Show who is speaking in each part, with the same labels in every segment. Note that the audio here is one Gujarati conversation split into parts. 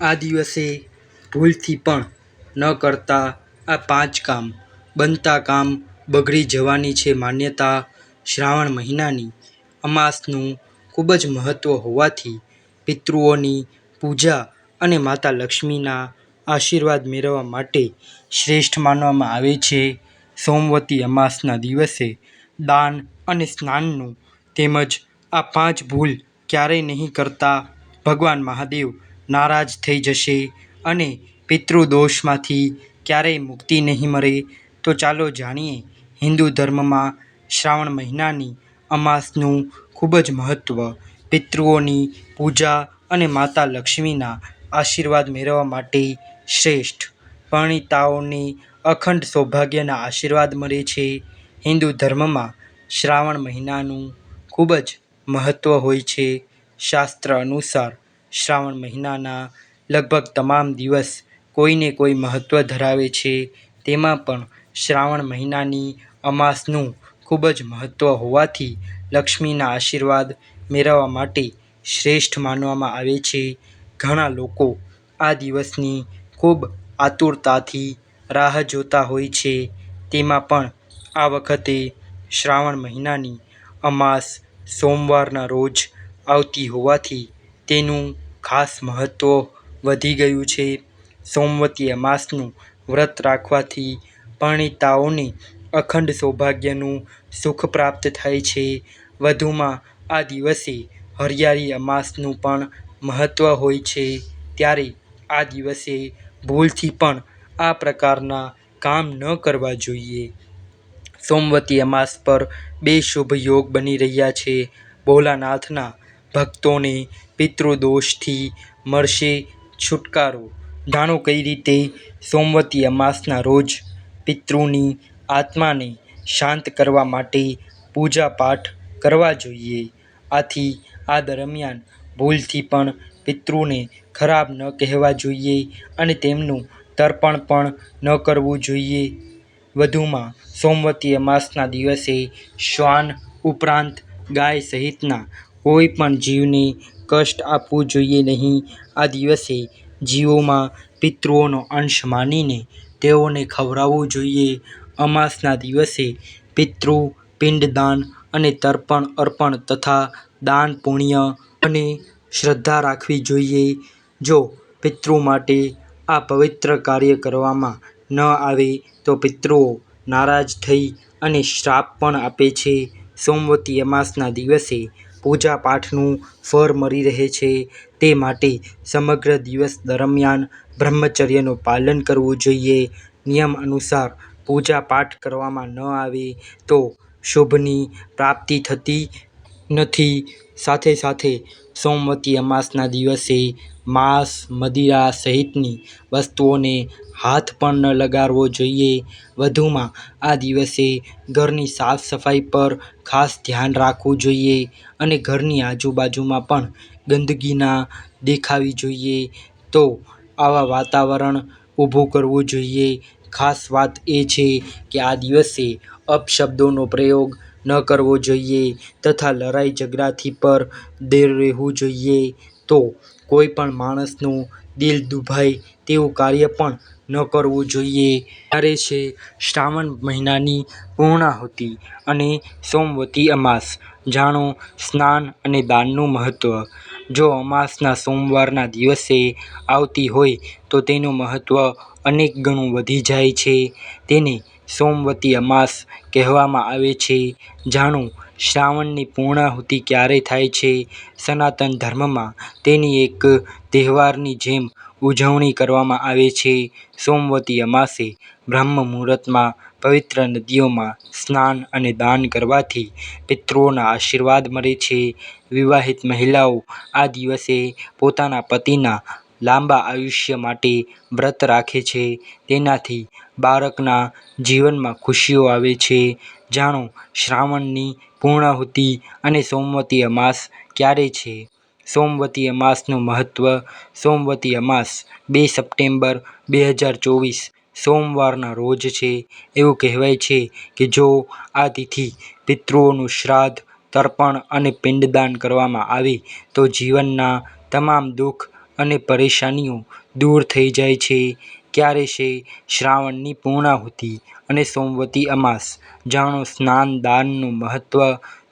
Speaker 1: આ દિવસે ભૂલથી પણ ન કરતા આ પાંચ કામ. બનતા કામ બગડી જવાની છે માન્યતા શ્રાવણ મહિનાની. અમાસનું ખૂબ જ મહત્ત્વ હોવાથી પિતૃઓની પૂજા અને માતા લક્ષ્મીના આશીર્વાદ મેળવવા માટે શ્રેષ્ઠ માનવામાં આવે છે. સોમવતી અમાસના દિવસે દાન અને સ્નાનનું તેમજ આ પાંચ ભૂલ ક્યારેય નહીં કરતા ભગવાન મહાદેવ નારાજ થઈ જશે અને પિતૃદોષમાંથી ક્યારેય મુક્તિ નહીં મળે, તો ચાલો જાણીએ હિન્દુ ધર્મમાં શ્રાવણ મહિનાની અમાસનું ખૂબ જ મહત્ત્વ પિતૃઓની પૂજા અને માતા લક્ષ્મીના આશીર્વાદ મેળવવા માટે શ્રેષ્ઠ. પરણિતાઓને અખંડ સૌભાગ્યના આશીર્વાદ મળે છે. હિન્દુ ધર્મમાં શ્રાવણ મહિનાનું ખૂબ જ મહત્ત્વ હોય છે. શાસ્ત્ર અનુસાર શ્રાવણ મહિનાના લગભગ તમામ દિવસ કોઈને કોઈ મહત્ત્વ ધરાવે છે, તેમાં પણ શ્રાવણ મહિનાની અમાસનું ખૂબ જ મહત્ત્વ હોવાથી લક્ષ્મીના આશીર્વાદ મેળવવા માટે શ્રેષ્ઠ માનવામાં આવે છે. ઘણા લોકો આ દિવસની ખૂબ આતુરતાથી રાહ જોતા હોય છે. તેમાં પણ આ વખતે શ્રાવણ મહિનાની અમાસ સોમવારના રોજ આવતી હોવાથી તેનું ખાસ મહત્ત્વ વધી ગયું છે. સોમવતી અમાસનું વ્રત રાખવાથી પરણિતાઓને અખંડ સૌભાગ્યનું સુખ પ્રાપ્ત થાય છે. વધુમાં આ દિવસે હરિયાળી અમાસનું પણ મહત્ત્વ હોય છે. ત્યારે આ દિવસે ભૂલથી પણ આ પ્રકારના કામ ન કરવા જોઈએ. સોમવતી અમાસ પર બે શુભ યોગ બની રહ્યા છે. ભોળાનાથના ભક્તોને પિતૃદોષથી મળશે છુટકારો. જાણો કઈ રીતે સોમવતી અમાસના રોજ પિતૃની આત્માને શાંત કરવા માટે પૂજા પાઠ કરવા જોઈએ. આથી આ દરમિયાન ભૂલથી પણ પિતૃને ખરાબ ન કહેવા જોઈએ અને તેમનું તર્પણ પણ ન કરવું જોઈએ. વધુમાં સોમવતી અમાસના દિવસે શ્વાન ઉપરાંત ગાય સહિતના કોઈ પણ જીવને કષ્ટ આપવું જોઈએ નહીં. આ દિવસે જીવોમાં પિતૃઓનો અંશ માનીને તેઓને ખવડાવવું જોઈએ. અમાસના દિવસે પિતૃ, પિંડદાન અને તર્પણ અર્પણ તથા દાન પુણ્ય અને શ્રદ્ધા રાખવી જોઈએ. જો પિતૃ માટે આ પવિત્ર કાર્ય કરવામાં ન આવે તો પિતૃઓ નારાજ થઈ અને શ્રાપ પણ આપે છે. સોમવતી અમાસના દિવસે પૂજા પાઠનું ફળ મળી રહે છે. તે માટે સમગ્ર દિવસ દરમિયાન બ્રહ્મચર્યનું પાલન કરવું જોઈએ. નિયમ અનુસાર પૂજા પાઠ કરવામાં ન આવે તો શુભની પ્રાપ્તિ થતી નથી. સાથે સાથે સોમવતી અમાસના દિવસે માંસ, મદિરા સહિતની વસ્તુઓને હાથ પણ ન લગાડવો જોઈએ. વધુમાં, આ દિવસે ઘરની સાફ સફાઈ પર ખાસ ધ્યાન રાખવું જોઈએ અને ઘરની આજુબાજુમાં પણ ગંદકી ના દેખાવી જોઈએ તો આવા વાતાવરણ ઊભું કરવું જોઈએ. ખાસ વાત એ છે કે આ દિવસે અપશબ્દોનો પ્રયોગ ન કરવો જોઈએ તથા લડાઈ ઝઘડાથી પર દૂર રહેવું જોઈએ. તો કોઈ પણ માણસનું દિલ દુભાય તેવું કાર્ય પણ ન કરવું જોઈએ. ત્યારે છે શ્રાવણ મહિનાની પૂર્ણાહુતિ અને સોમવતી અમાસ, જાણો સ્નાન અને દાનનું મહત્ત્વ જો અમાસના સોમવારના દિવસે આવતી હોય તો તેનું મહત્ત્વ અનેક ગણું વધી જાય છે. તેને સોમવતી અમાસ કહેવામાં આવે છે. જાણો, શ્રાવણની પૂર્ણાહુતિ ક્યારે થાય છે. સનાતન ધર્મમાં તેની એક તહેવારની જેમ ઉજવણી કરવામાં આવે છે. સોમવતી અમાસે બ્રહ્મ મુહૂર્તમાં પવિત્ર નદીઓમાં સ્નાન અને દાન કરવાથી પિતૃઓના આશીર્વાદ મળે છે. વિવાહિત મહિલાઓ આ દિવસે પોતાના પતિના લાંબા આયુષ્ય માટે વ્રત રાખે છે. તેનાથી બાળકના જીવનમાં ખુશીઓ આવે છે. જાણો, શ્રાવણની પૂર્ણાહુતિ અને સોમવતી અમાસ ક્યારે છે? સોમવતી અમાસનું મહત્ત્વ સોમવતી અમાસ બે સપ્ટેમ્બર બે હજાર ચોવીસ સોમવારના રોજ છે. એવું કહેવાય છે કે જો આ તિથિ પિતૃઓનું શ્રાદ્ધ, તર્પણ અને પિંડદાન કરવામાં આવે, તો જીવનના તમામ દુઃખ અને પરેશાનીઓ દૂર થઈ જાય છે. ક્યારે છે? શ્રાવણની પૂર્ણાહુતિ અને સોમવતી અમાસ. જાણો, સ્નાન, દાનનું મહત્ત્વ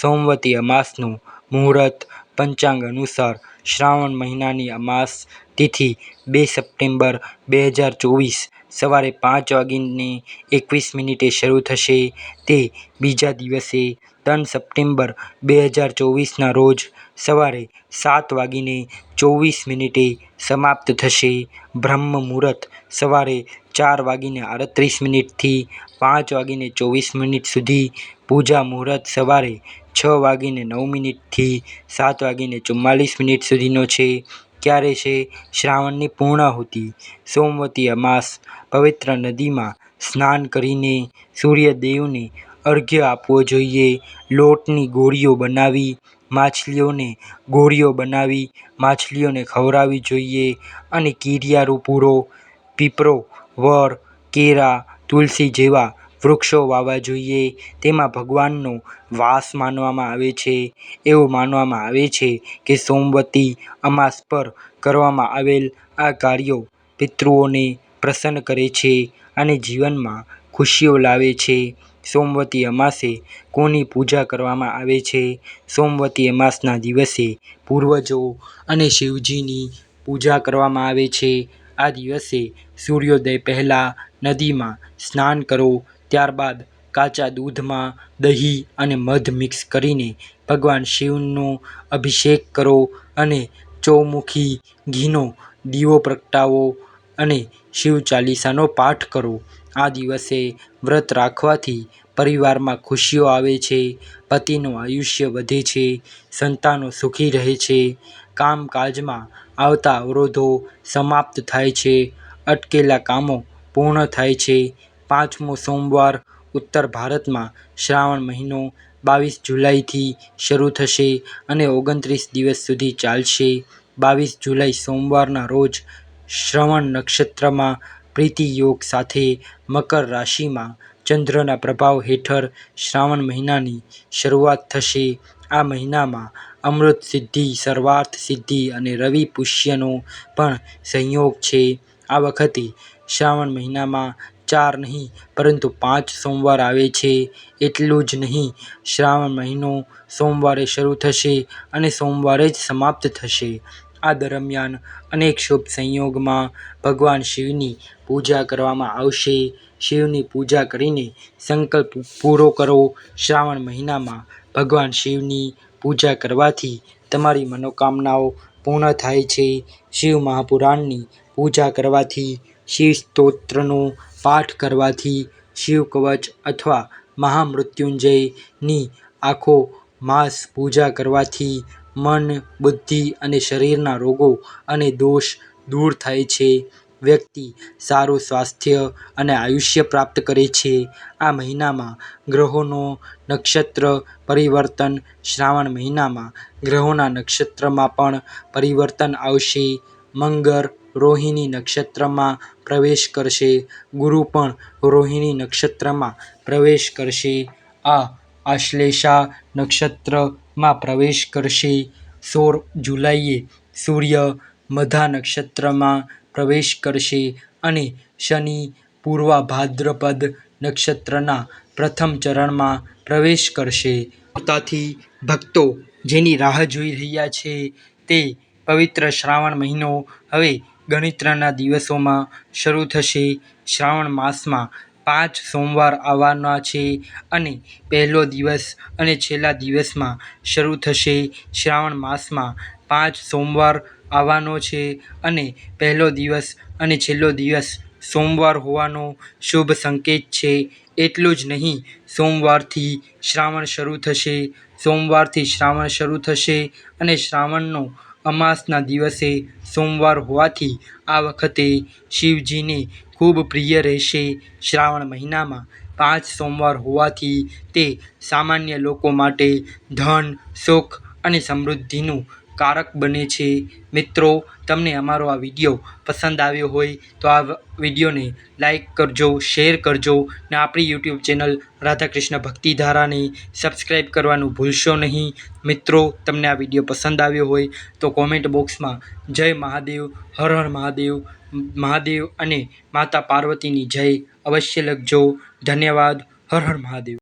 Speaker 1: સોમવતી અમાસનું મુહૂર્ત પંચાંગ અનુસાર શ્રાવણ મહિનાની અમાસ તિથિ બે સપ્ટેમ્બર બે હજાર ચોવીસ સવારે પાંચ વાગીને એકવીસ મિનિટે શરૂ થશે. તે બીજા દિવસે ત્રણ સપ્ટેમ્બર બે હજાર ચોવીસના રોજ સવારે સાત વાગીને ચોવીસ મિનિટે સમાપ્ત થશે. બ્રહ્મ મુહૂર્ત સવારે ચાર વાગીને આડત્રીસ મિનિટથી પાંચ વાગીને ચોવીસ મિનિટ સુધી પૂજા મુહૂર્ત સવારે છ વાગીને નવ મિનિટથી સાત વાગીને ચુમ્માલીસ મિનિટ સુધીનો છે. ક્યારે છે? શ્રાવણની પૂર્ણાહુતિ. સોમવતી અમાસ. પવિત્ર નદીમાં સ્નાન કરીને સૂર્યદેવને અર્ઘ્ય આપવો જોઈએ. લોટની ગોળીઓ બનાવી, માછલીઓને ગોળીઓ બનાવી, માછલીઓને ખવડાવવી જોઈએ અને કીરિયારો પૂરો, પીપરો વડ કેળા, તુલસી જેવા વૃક્ષો વાવવા જોઈએ. તેમાં ભગવાનનો વાસ માનવામાં આવે છે. એવું માનવામાં આવે છે કે સોમવતી અમાસ પર કરવામાં આવેલ આ કાર્યો પિતૃઓને પ્રસન્ન કરે છે અને જીવનમાં ખુશીઓ લાવે છે. સોમવતી અમાસે કોની પૂજા કરવામાં આવે છે? સોમવતી અમાસના દિવસે પૂર્વજો અને શિવજીની પૂજા કરવામાં આવે છે. આ દિવસે સૂર્યોદય પહેલાં નદીમાં સ્નાન કરો ત્યારબાદ કાચા દૂધમાં દહીં અને મધ મિક્સ કરીને ભગવાન શિવનો અભિષેક કરો અને ચોમુખી ઘીનો દીવો પ્રગટાવો અને શિવ ચાલીસાનો પાઠ કરો. આ દિવસે વ્રત રાખવાથી પરિવારમાં ખુશીઓ આવે છે, પતિનું આયુષ્ય વધે છે, સંતાનો સુખી રહે છે, કામકાજમાં આવતા અવરોધો સમાપ્ત થાય છે, અટકેલા કામો પૂર્ણ થાય છે પાંચમો સોમવાર ઉત્તર ભારતમાં શ્રાવણ મહિનો બાવીસ જુલાઈથી શરૂ થશે અને ઓગણત્રીસ દિવસ સુધી ચાલશે. બાવીસ જુલાઈ સોમવારના રોજ શ્રવણ નક્ષત્રમાં પ્રીતિ યોગ સાથે મકર રાશિમાં ચંદ્રના પ્રભાવ હેઠળ શ્રાવણ મહિનાની શરૂઆત થશે. આ મહિનામાં અમૃત સિદ્ધિ, સર્વાર્થ સિદ્ધિ અને રવિ પુષ્યનો પણ સંયોગ છે. આ વખતે શ્રાવણ મહિનામાં ચાર નહીં, પરંતુ પાંચ સોમવાર આવે છે. એટલું જ નહીં, શ્રાવણ મહિનો સોમવારે શરૂ થશે અને સોમવારે જ સમાપ્ત થશે. આ દરમિયાન અનેક શુભ સંયોગમાં ભગવાન શિવની પૂજા કરવામાં આવશે. શિવની પૂજા કરીને સંકલ્પ પૂરો કરો. શ્રાવણ મહિનામાં ભગવાન શિવની પૂજા કરવાથી તમારી મનોકામનાઓ પૂર્ણ થાય છે. શિવ મહાપુરાણની પૂજા કરવાથી શિવ સ્તોત્રનો પાઠ કરવાથી શિવ કવચ અથવા મહામૃત્યુંજયની આખો માસ પૂજા કરવાથી મન, બુદ્ધિ અને શરીરના રોગો અને દોષ દૂર થાય છે. વ્યક્તિ સારું સ્વાસ્થ્ય અને આયુષ્ય પ્રાપ્ત કરે છે. આ મહિનામાં ગ્રહોનો નક્ષત્ર પરિવર્તન શ્રાવણ મહિનામાં ગ્રહોના નક્ષત્રમાં પણ પરિવર્તન આવશે. મંગળ રોહિણી નક્ષત્રમાં પ્રવેશ કરશે. ગુરુ પણ રોહિણી નક્ષત્રમાં પ્રવેશ કરશે. આ આશ્લેષા નક્ષત્રમાં પ્રવેશ કરશે. સોળ જુલાઈએ સૂર્ય મધા નક્ષત્રમાં પ્રવેશ કરશે અને શનિ પૂર્વા ભાદ્રપદ નક્ષત્રના પ્રથમ ચરણમાં પ્રવેશ કરશે. પોતાથી ભક્તો જેની રાહ જોઈ રહ્યા છે તે પવિત્ર શ્રાવણ મહિનો હવે ગણતરીના દિવસોમાં શરૂ થશે. શ્રાવણ માસમાં પાંચ સોમવાર આવવાના છે અને પહેલો દિવસ અને છેલ્લા દિવસમાં શરૂ થશે. શ્રાવણ માસમાં પાંચ સોમવાર આવવાનો છે અને પહેલો દિવસ અને છેલ્લો દિવસ સોમવાર હોવાનો શુભ સંકેત છે. એટલું જ નહીં, સોમવારથી શ્રાવણ શરૂ થશે. સોમવારથી શ્રાવણ શરૂ થશે અને શ્રાવણનો અમાસના દિવસે સોમવાર હોવાથી આ વખતે શિવજીને ખૂબ પ્રિય રહેશે. શ્રાવણ મહિનામાં પાંચ સોમવાર હોવાથી તે સામાન્ય લોકો માટે ધન, સુખ અને સમૃદ્ધિનું કારક બને છે. મિત્રો, તમને અમારો આ વીડિયો પસંદ આવ્યો હોય તો આ વિડીયોને લાઈક કરજો, શેર કરજો ને આપણી યુટ્યુબ ચેનલ રાધાકૃષ્ણ ભક્તિધારાને સબસ્ક્રાઈબ કરવાનું ભૂલશો નહીં. મિત્રો, તમને આ વીડિયો પસંદ આવ્યો હોય તો કોમેન્ટ બોક્સમાં જય મહાદેવ, હર હર મહાદેવ મહાદેવ અને માતા પાર્વતીની જય અવશ્ય લખજો. ધન્યવાદ, હર હર મહાદેવ.